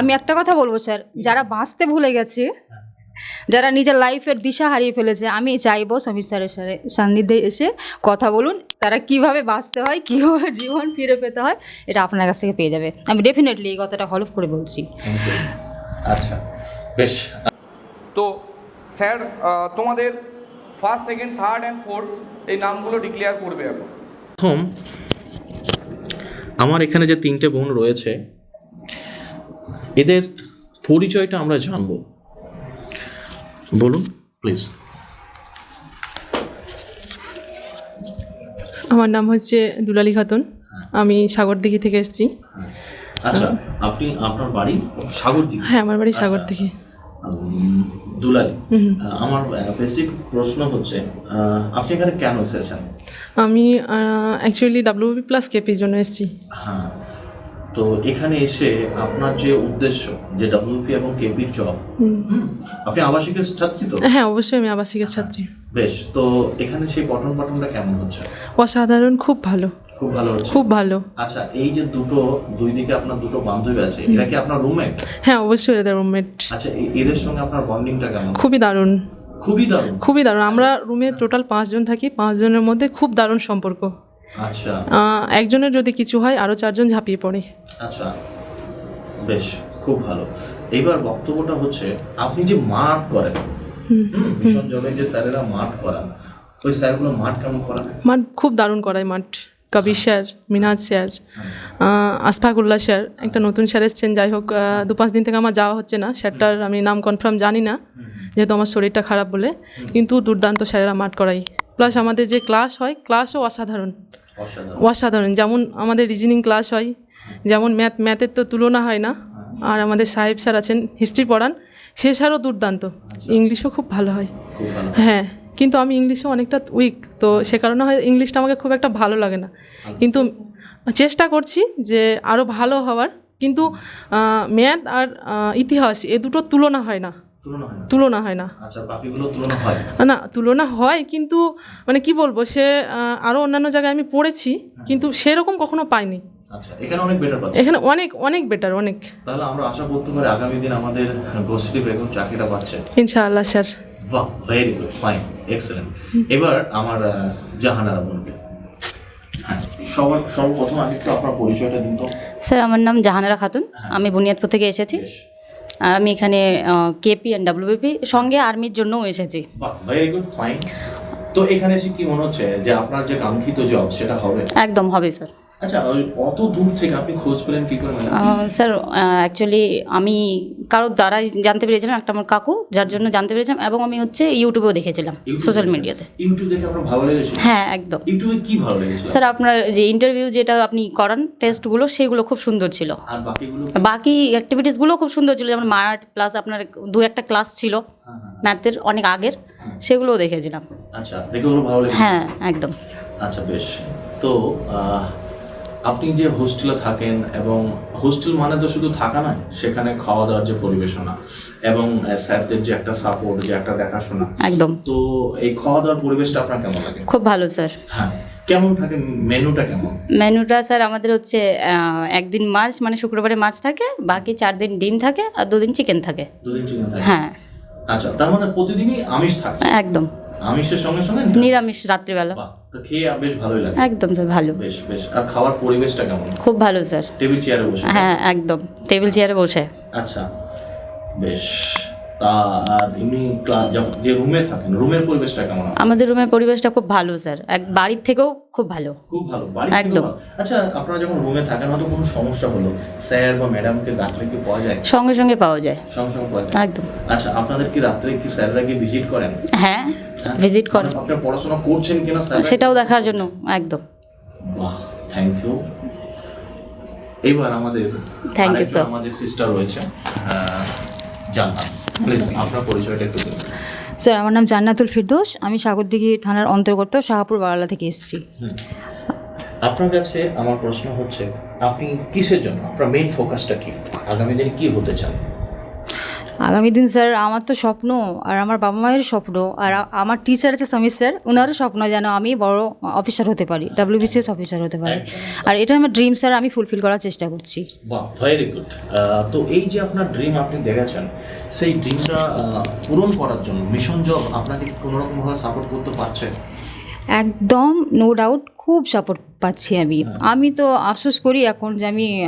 আমি একটা কথা বলব স্যার। যারা বাঁচতে ভুলে গেছে যারা নিজের লাইফের দিশা হারিয়ে ফেলেছে আমি চাইব সমীর স্যারের সান্নিধ্যে এসে কথা বলুন তারা কীভাবে বাঁচতে হয় কীভাবে জীবন ফিরে পেতে হয় এটা আপনার কাছ থেকে পেয়ে যাবে। আমি ডেফিনেটলি এই কথাটা হলফ করে বলছি। আচ্ছা বেশ। তো স্যার তোমাদের first second third and fourth এই নামগুলো ডিক্লেয়ার করবে এখন। প্রথম আমার এখানে যে তিনটে বোন রয়েছে এদের পরিচয়টা আমরা জানব। বলুন প্লিজ আমার নাম হচ্ছে দুলালী খাতুন। আমি সাগরদিঘি থেকে এসেছি। আচ্ছা আপনি আপনার বাড়ি সাগরদ্বীপ হ্যাঁ আমার বাড়ি সাগরদিঘি। উম, দুলালি আমার বেসিক প্রশ্ন হচ্ছে আপনি এখানে কেন এসেছেন? আমি অ্যাকচুয়ালি ডাব্লিউবি প্লাস কেপির জন্য এসেছি। হ্যাঁ। তো এখানে এসে আপনার যে উদ্দেশ্য যে ডব্লিউপি এবং কেপির জব আপনি আবাসিকের ছাত্রী তো? হ্যাঁ অবশ্যই আমি আবাসিকের ছাত্রী। বেশ তো এখানে সেই পঠন পাঠনটা কেমন হচ্ছে? অসাধারণ খুব ভালো। খুব ভালো হচ্ছে? খুব ভালো। আচ্ছা এই যে দুটো দুই দিকে আপনার দুটো বান্ধবী আছে এরা কি আপনার রুমমেট হ্যাঁ অবশ্যই এদের রুমমেট আচ্ছা এদের সঙ্গে আপনার বন্ডিংটা কেমন? খুবই দারুণ। খুবই দারুণ? খুবই দারুণ। আমরা রুমে টোটাল পাঁচজন থাকি পাঁচজনের মধ্যে খুব দারুণ সম্পর্ক। আচ্ছা। একজনের যদি কিছু হয় আরও চারজন ঝাঁপিয়ে পড়ে। আচ্ছা। বেশ খুব ভালো। এইবার বক্তব্যটা হচ্ছে আপনি যে মাঠ করেন মিশন যে স্যারেরা মাঠ করান ওই স্যারগুলো মাঠ কেমন করান? মাঠ খুব দারুণ করায় মাঠ। কবির স্যার মিনাজ স্যার আহ, আশফাকুল্লাহ স্যার একটা নতুন স্যার এসছেন যাই হোক দু পাঁচ দিন থেকে আমার যাওয়া হচ্ছে না। স্যারটার আমি নাম কনফার্ম জানি না যেহেতু আমার শরীরটা খারাপ বলে। কিন্তু দুর্দান্ত স্যারেরা মাঠ করাই প্লাস আমাদের যে ক্লাস হয় ক্লাসও অসাধারণ। অসাধারণ। যেমন আমাদের রিজনিং ক্লাস হয় যেমন ম্যাথ ম্যাথের তো তুলনা হয় না। আর আমাদের সাহেব স্যার আছেন হিস্ট্রি পড়ান সে স্যারও দুর্দান্ত। ইংলিশও খুব ভালো হয়। হ্যাঁ কিন্তু আমি ইংলিশে অনেকটা উইক তো সে কারণে হয় ইংলিশটা আমাকে খুব একটা ভালো লাগে না। কিন্তু চেষ্টা করছি যে আরও ভালো হওয়ার কিন্তু ম্যাথ আর ইতিহাস এ দুটো তুলনা হয় না। তুলনা হয় না? না। আচ্ছা তুলনা হয়? না তুলনা হয় কিন্তু মানে কি বলব সে আরও অন্যান্য জায়গায় আমি পড়েছি কিন্তু সেরকম কখনো পাইনি। আচ্ছা এখানে অনেক বেটার এখানে অনেক অনেক বেটার অনেক। তাহলে আমরা আশা করতে পারি আগামী দিন আমাদের গোষ্ঠী বেগম চাকরিটা পাচ্ছে। ইনশাআল্লাহ স্যার। বাহ ভেরি গুড ফাইন এক্সেলেন্ট এবার আমার আহ, জাহানারা বোনকে হ্যাঁ সবার সর্বপ্রথম আমি একটু আপনার পরিচয়টা দিন তো। স্যার আমার নাম জাহানারা খাতুন। আমি বুনিয়াদপুর থেকে এসেছি। আমি এখানে কেপি অ্যান্ড ডাব্লিউপি সঙ্গে আর্মির জন্যও এসেছি। ভেরি গুড ফাইন তো এখানে এসে কি মনে হচ্ছে যে আপনার যে কাঙ্ক্ষিত জব সেটা হবে? একদম হবে স্যার আচ্ছা অত দূর থেকে আপনি খোঁজ পেলেন কি করে স্যার অ্যাকচুয়ালি আমি কারোর দ্বারাই জানতে পেরেছিলাম একটা আমার কাকু যার জন্য জানতে পেরেছিলাম এবং আমি হচ্ছে ইউটিউবেও দেখেছিলাম সোশ্যাল মিডিয়াতে। ইউটিউব দেখে আপনার ভালো লেগেছে হ্যাঁ একদম। ইউটিউবে কি ভালো লেগেছে স্যার আপনার যে ইন্টারভিউ যেটা আপনি করান টেস্টগুলো সেগুলো খুব সুন্দর ছিল। আর বাকিগুলো? বাকি অ্যাক্টিভিটিসগুলো খুব সুন্দর ছিল যেমন মার্ট প্লাস আপনার দু একটা ক্লাস ছিল ম্যাথের অনেক আগের সেগুলোও দেখেছিলাম। আচ্ছা দেখে ভালো লেগেছে হ্যাঁ একদম। আচ্ছা বেশ। তো আপনি যে হোস্টেলে থাকেন এবং হোস্টেল মানে তো শুধু থাকা নয় সেখানে খাওয়া দাওয়ার যে পরিবেশনা এবং স্যারদের যে একটা সাপোর্ট যে একটা দেখাশোনা। একদম। তো এই খাওয়া দাওয়ার পরিবেশটা আপনার কেমন লাগে? খুব ভালো স্যার। হ্যাঁ। কেমন থাকে? মেনুটা কেমন? মেনুটা স্যার আমাদের হচ্ছে একদিন মাছ মানে শুক্রবারে মাছ থাকে বাকি চার দিন ডিম থাকে আর দুদিন চিকেন থাকে। দুদিন চিকেন থাকে? হ্যাঁ। আচ্ছা তার মানে প্রতিদিনই আমিষ থাকছে একদম। আমিষের সঙ্গে সঙ্গে নিরামিষ রাত্রিবেলা। তো খেয়ে বেশ ভালোই লাগে। একদম স্যার ভালো। বেশ বেশ। আর খাওয়ার পরিবেশটা কেমন? খুব ভালো স্যার। টেবিল চেয়ারে বসে। হ্যাঁ একদম। টেবিল চেয়ারে বসে। আচ্ছা। বেশ। তা আর এমনি যে রুমে থাকেন রুমের পরিবেশটা কেমন? আমাদের রুমের পরিবেশটা খুব ভালো স্যার। এক বাড়ির থেকেও খুব ভালো। খুব ভালো একদম। আচ্ছা আপনারা যখন রুমে থাকেন হয়তো কোনো সমস্যা হলো। স্যার বা ম্যাডামকে ডাকলে কি পাওয়া যায়? সঙ্গে সঙ্গে পাওয়া যায়। সঙ্গে সঙ্গে পাওয়া যায়। একদম। আচ্ছা আপনাদের কি রাত্রে কি স্যাররা কি ভিজিট করেন? হ্যাঁ হ্যাঁ? ভিজিট করে মানে আপনারা পড়াশোনা করছেন কিনা স্যার? সেটাও দেখার জন্য একদম। বাহ থ্যাংক ইউ এবার আমাদের you, আরেকটা sir. আমাদের সিস্টার রয়েছে জানতাম প্লিজ আপনার পরিচয়টা একটু দিন। স্যার আমার নাম জান্নাতুল ফিরদোস। আমি সাগরদিঘি থানার অন্তর্গত শাহপুর বারালা থেকে এসেছি। আপনার কাছে আমার প্রশ্ন হচ্ছে আপনি কিসের জন্য? আপনার মেইন ফোকাসটা কি? আগামী দিনে কি হতে চান? আগামী দিন স্যার আমার তো স্বপ্ন আর আমার বাবা মায়ের স্বপ্ন আর আমার টিচার আছে সমীর স্যার ওনারও স্বপ্ন যেন আমি বড় অফিসার হতে পারি ডাব্লিউবিসিএস অফিসার হতে পারি। আর এটা আমার ড্রিম স্যার আমি ফুলফিল করার চেষ্টা করছি। ভেরি গুড তো এই যে আপনার ড্রিম আপনি দেখেছেন সেই ড্রিমটা পূরণ করার জন্য মিশন জব আপনাকে কি কোনো রকমভাবে সাপোর্ট করতে পারছে? একদম নো ডাউট খুব সাপোর্ট পাচ্ছি আমি। আমি তো আফসোস করি এখন যে আমি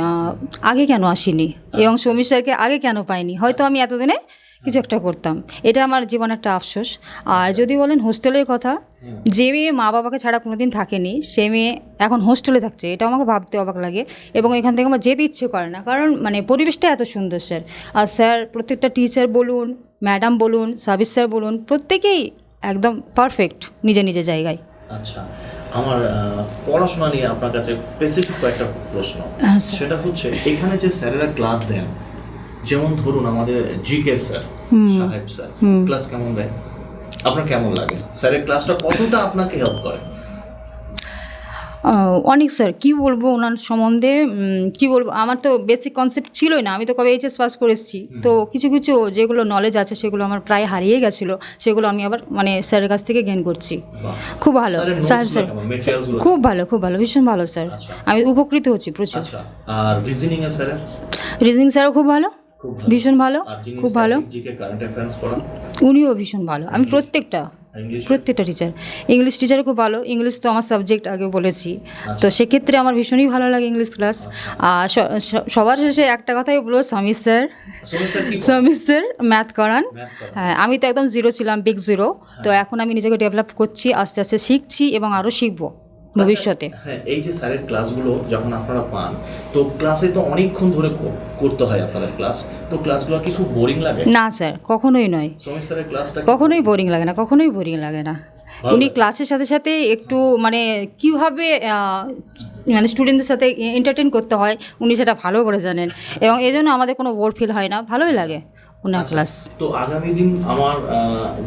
আগে কেন আসিনি? এবং সমীর স্যারকে আগে কেন পাইনি? হয়তো আমি এতদিনে কিছু একটা করতাম। এটা আমার জীবনে একটা আফসোস। আর যদি বলেন হোস্টেলের কথা যে মেয়ে মা বাবাকে ছাড়া কোনোদিন থাকেনি সে মেয়ে এখন হোস্টেলে থাকছে। এটা আমাকে ভাবতে অবাক লাগে। এবং এখান থেকে আমার যেতে ইচ্ছে করে না। কারণ মানে পরিবেশটা এত সুন্দর স্যার। আর স্যার প্রত্যেকটা টিচার বলুন ম্যাডাম বলুন সার্ভিস স্যার বলুন প্রত্যেকেই একদম পারফেক্ট নিজের নিজের জায়গায়। আচ্ছা আমার পড়াশোনা নিয়ে আপনার কাছে স্পেসিফিক কয়েকটা প্রশ্ন। সেটা হচ্ছে এখানে যে স্যারেরা ক্লাস দেন যেমন ধরুন আমাদের জিকে স্যার সাহেব স্যার ক্লাস কেমন দেয়? আপনার কেমন লাগে? স্যারের ক্লাসটা কতটা আপনাকে হেল্প করে? অনেক স্যার কি বলব ওনার সম্বন্ধে কি বলব আমার তো বেসিক কনসেপ্ট ছিলই না আমি তো কবে এইচএস পাস করেছি। তো কিছু কিছু যেগুলো নলেজ আছে সেগুলো আমার প্রায় হারিয়ে গেছিল সেগুলো আমি আবার মানে স্যারের কাছ থেকে গেন করছি। খুব ভালো। সাহেব স্যার খুব ভালো খুব ভালো ভীষণ ভালো স্যার আচ্ছা। আমি উপকৃত হচ্ছি প্রচুর। আচ্ছা। রিজনিং স্যারও খুব ভালো। ভীষণ ভালো খুব ভালো। উনিও ভীষণ ভালো। আমি প্রত্যেকটা প্রত্যেকটা টিচার ইংলিশ টিচারও খুব ভালো। ইংলিশ তো আমার সাবজেক্ট আগে বলেছি। আচ্ছা। তো সেক্ষেত্রে আমার ভীষণই ভালো লাগে ইংলিশ ক্লাস আর স- স- সবার শেষে একটা কথাই বলব Samir sir. Samir sir math করান। ম্যাথ করান? হ্যাঁ আমি তো একদম জিরো ছিলাম বিগ জিরো তো এখন আমি নিজেকে ডেভেলপ করছি আস্তে আস্তে শিখছি এবং আরও শিখব। ভবিষ্যতে। হ্যাঁ এই যে স্যারের ক্লাসগুলো যখন আপনারা পান তো ক্লাসে তো অনেকক্ষণ ধরে করতে হয় আপনাদের ক্লাস। তো ক্লাসগুলো কি খুব বোরিং লাগে? না স্যার কখনোই নয়। স্যারের ক্লাসটা কখনোই বোরিং লাগে না কখনোই বোরিং লাগে না। উনি ক্লাসের সাথে সাথে একটু মানে কীভাবে মানে স্টুডেন্টদের সাথে এন্টারটেন করতে হয় উনি সেটা ভালো করে জানেন। এবং এই জন্য আমাদের কোনো বোর ফিল হয় না ভালোই লাগে। ওনার ক্লাস তো আগামী দিন আমার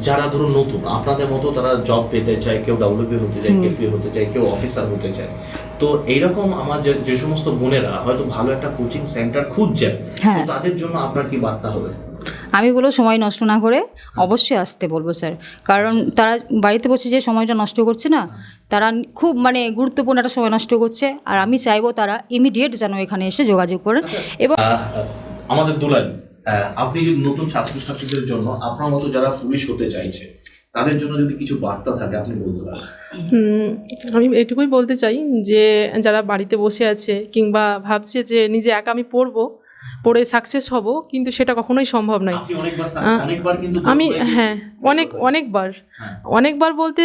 যারা ধরুন নতুন আপনাদের মতো তারা জব পেতে চায় কেউ হতে চায় কেউ হতে চায় কেউ অফিসার হতে চায়। তো এইরকম আমার যে সমস্ত বোনেরা হয়তো ভালো একটা কোচিং সেন্টার খুঁজছেন হ্যাঁ। তাদের জন্য আপনার কি বার্তা হবে? আমি বলব সময় নষ্ট না করে অবশ্যই আসতে বলব স্যার। কারণ তারা বাড়িতে বসে যে সময়টা নষ্ট করছে না তারা খুব মানে গুরুত্বপূর্ণ একটা সময় নষ্ট করছে আর আমি চাইব তারা ইমিডিয়েট যেন এখানে এসে যোগাযোগ করেন এবং আমাদের দুলারি আপনি যদি নতুন ছাত্রছাত্রীদের জন্য আপনার মতো যারা পুলিশ হতে চাইছে তাদের জন্য যদি কিছু বার্তা থাকে আপনি বলতে পারেন। আমি এটুকুই বলতে চাই যে যারা বাড়িতে বসে আছে কিংবা ভাবছে যে নিজে একা আমি পড়ব পড়ে সাকসেস হব কিন্তু সেটা কখনোই সম্ভব নয়। আমি হ্যাঁ অনেক অনেকবার। হ্যাঁ। অনেকবার বলতে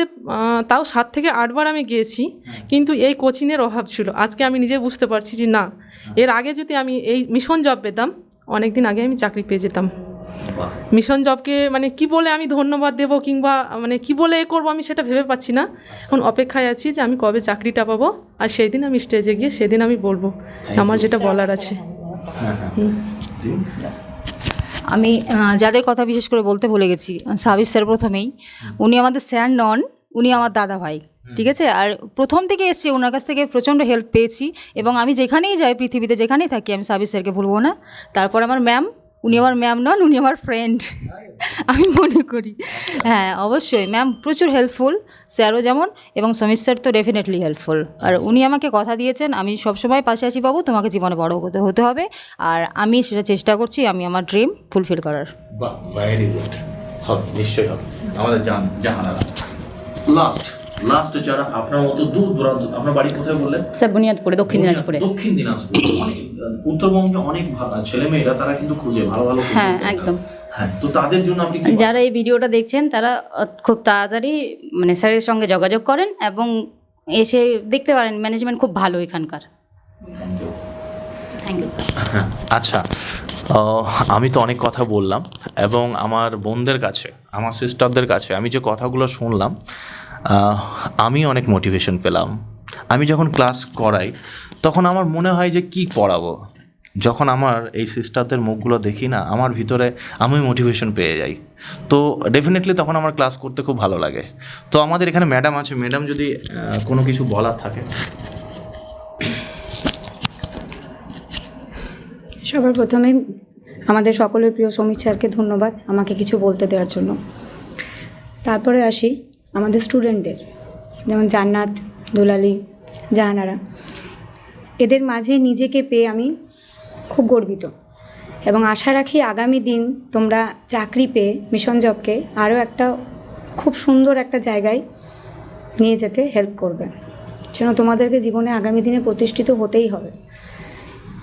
তাও সাত থেকে আটবার আমি গিয়েছি কিন্তু এই কোচিংয়ের অভাব ছিল। আজকে আমি নিজে বুঝতে পারছি যে না এর আগে যদি আমি এই মিশন জব পেতাম অনেক দিন আগে আমি চাকরি পেয়ে যেতাম। মিশন জবকে মানে কি বলে আমি ধন্যবাদ দেবো কিংবা মানে কি বলে এ করব আমি সেটা ভেবে পাচ্ছি না। এখন অপেক্ষায় আছি যে আমি কবে চাকরিটা পাবো আর সেই দিন আমি স্টেজে গিয়ে সেদিন আমি বলব। আমার যেটা বলার আছে। হ্যাঁ হ্যাঁ। আমি যাদের কথা বিশেষ করে বলতে ভুলে গেছি সাবির স্যার প্রথমেই। উনি আমাদের স্যার নন উনি আমার দাদা ভাই ঠিক আছে? আর প্রথম থেকে এসছে ওনার কাছ থেকে প্রচণ্ড হেল্প পেয়েছি এবং আমি যেখানেই যাই পৃথিবীতে যেখানেই থাকি আমি সাবির স্যারকে ভুলবো না। তারপর আমার ম্যাম উনি আমার ম্যাম নন উনি আমার ফ্রেন্ড আমি মনে করি। হ্যাঁ অবশ্যই। ম্যাম প্রচুর হেল্পফুল স্যারও যেমন এবং সমীর স্যার তো ডেফিনেটলি হেল্পফুল আর উনি আমাকে কথা দিয়েছেন আমি সবসময় পাশে আছি বাবু তোমাকে জীবনে বড় হতে হতে হবে। আর আমি সেটা চেষ্টা করছি আমি আমার ড্রিম ফুলফিল করার। ভেরি গুড হবে নিশ্চয়ই হবে। আমাদের জান জাহানারা। লাস্ট লাস্ট যারা আপনার মতো দূর দূরান্ত আপনার বাড়ি কোথায় বললেন? স্যার বুনিয়াদপুরে দক্ষিণ দিনাজপুরে। দক্ষিণ দিনাজপুর। অনেক উত্তরবঙ্গে অনেক ছেলে মেয়েরা তারা কিন্তু খুঁজে ভালো ভালো হ্যাঁ, একদম। হ্যাঁ তো তাদের জন্য আপনি যারা এই ভিডিওটা দেখছেন তারা খুব তাড়াতাড়ি মানে স্যারের সঙ্গে যোগাযোগ করেন এবং এসে দেখতে পারেন ম্যানেজমেন্ট খুব ভালো এখানকার। থ্যাংক ইউ স্যার আচ্ছা আমি তো অনেক কথা বললাম এবং আমার বোনদের কাছে আমার সিস্টারদের কাছে আমি যে কথাগুলো শুনলাম আমি অনেক মোটিভেশন পেলাম। আমি যখন ক্লাস করাই, তখন আমার মনে হয় যে কি পড়াবো যখন আমার এই সিস্টারদের মুখগুলো দেখি না, আমার ভিতরে আমি মোটিভেশন পেয়ে যাই। তো ডেফিনেটলি তখন আমার ক্লাস করতে খুব ভালো লাগে। তো আমাদের এখানে ম্যাডাম আছে। ম্যাডাম যদি কোনো কিছু বলার থাকে। সবার প্রথমে আমাদের সকলের প্রিয় সমীর স্যারকে ধন্যবাদ আমাকে কিছু বলতে দেওয়ার জন্য। তারপরে আসি। আমাদের স্টুডেন্টদের যেমন জান্নাত, দুলালি, জাহানারা, এদের মাঝে নিজেকে পেয়ে আমি খুব গর্বিত। এবং আশা রাখি আগামী দিন তোমরা চাকরি পেয়ে মিশন জবকে আরও একটা খুব সুন্দর একটা জায়গায় নিয়ে যেতে হেল্প করবে। যেন তোমাদেরকে জীবনে আগামী দিনে প্রতিষ্ঠিত হতেই হবে।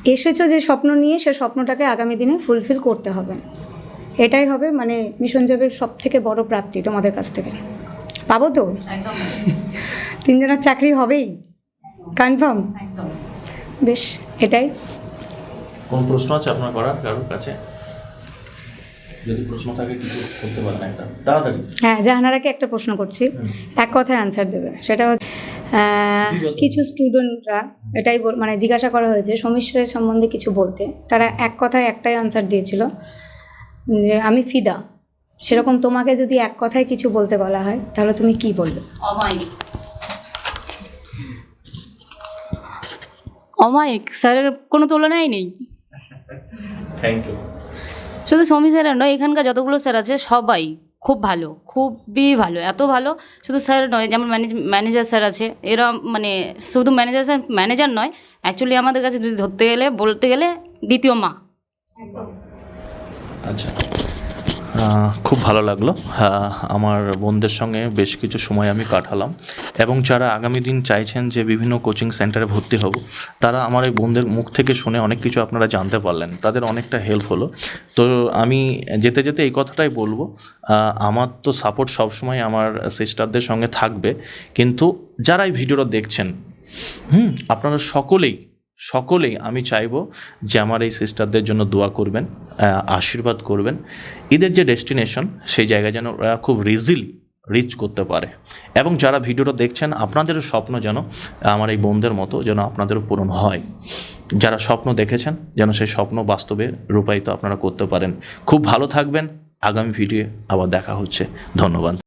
এসেছ যে স্বপ্ন নিয়ে, সে স্বপ্নটাকে আগামী দিনে ফুলফিল করতে হবে। এটাই হবে মানে মিশন জবের সব থেকে বড় প্রাপ্তি তোমাদের কাছ থেকে। পাবো তো? তিনজনের চাকরি হবেই? কনফার্ম বেশ এটাই। কোন প্রশ্ন আছে আপনার করার কারোর কাছে? যদি প্রশ্ন থাকে কিছু করতে পারেন একটা। তাড়াতাড়ি। হ্যাঁ জাহানারাকে একটা প্রশ্ন করছি। এক কথায় অ্যান্সার দেবে। সেটা হচ্ছে কিছু স্টুডেন্টরা এটাই বল- মানে জিজ্ঞাসা করা হয়েছে সমস্যার সম্বন্ধে কিছু বলতে। তারা এক কথায় একটাই আনসার দিয়েছিল যে আমি ফিদা। সেরকম তোমাকে যদি এক কথায় কিছু বলতে বলা হয় তাহলে তুমি কি বলবে? অমায়িক। অমায়িক স্যারের কোনো তুলনাই নেই। থ্যাংক ইউ শুধু সমী স্যারের নয় এখানকার যতগুলো স্যার আছে সবাই খুব ভালো খুবই ভালো এত ভালো। শুধু স্যার নয় যেমন ম্যানেজ ম্যানেজার স্যার আছে এরা মানে শুধু ম্যানেজার স্যার ম্যানেজার নয় অ্যাকচুয়ালি আমাদের কাছে যদি ধরতে গেলে বলতে গেলে দ্বিতীয় মা। আচ্ছা। খুব ভালো লাগল। আমার বোনদের সঙ্গে বেশ কিছু সময় আমি কাটালাম। এবং যারা আগামী দিন চাইছেন যে বিভিন্ন কোচিং সেন্টারে ভর্তি হব, তারা আমার এই বোনদের মুখ থেকে শুনে অনেক কিছু আপনারা জানতে পারলেন। তাদের অনেকটা হেল্প হলো। তো আমি যেতে যেতে এই কথাটাই বলব আমার তো সাপোর্ট সবসময় আমার সিস্টারদের সঙ্গে থাকবে। কিন্তু যারা এই ভিডিওটা দেখছেন, হুম, আপনারা সকলেই সকলেই আমি চাইব যে আমার এই সিস্টারদের জন্য দোয়া করবেন আশীর্বাদ করবেন। এদের যে ডেস্টিনেশন, সেই জায়গায় যেন ওরা খুব রিজিলি রিচ করতে পারে। এবং যারা ভিডিওটা দেখছেন, আপনাদেরও স্বপ্ন যেন আমার এই বোনদের মতো যেন আপনাদেরও পূরণ হয়। যারা স্বপ্ন দেখেছেন, যেন সেই স্বপ্ন বাস্তবে রূপায়িত আপনারা করতে পারেন। খুব ভালো থাকবেন। আগামী ভিডিও আবার দেখা হচ্ছে। ধন্যবাদ।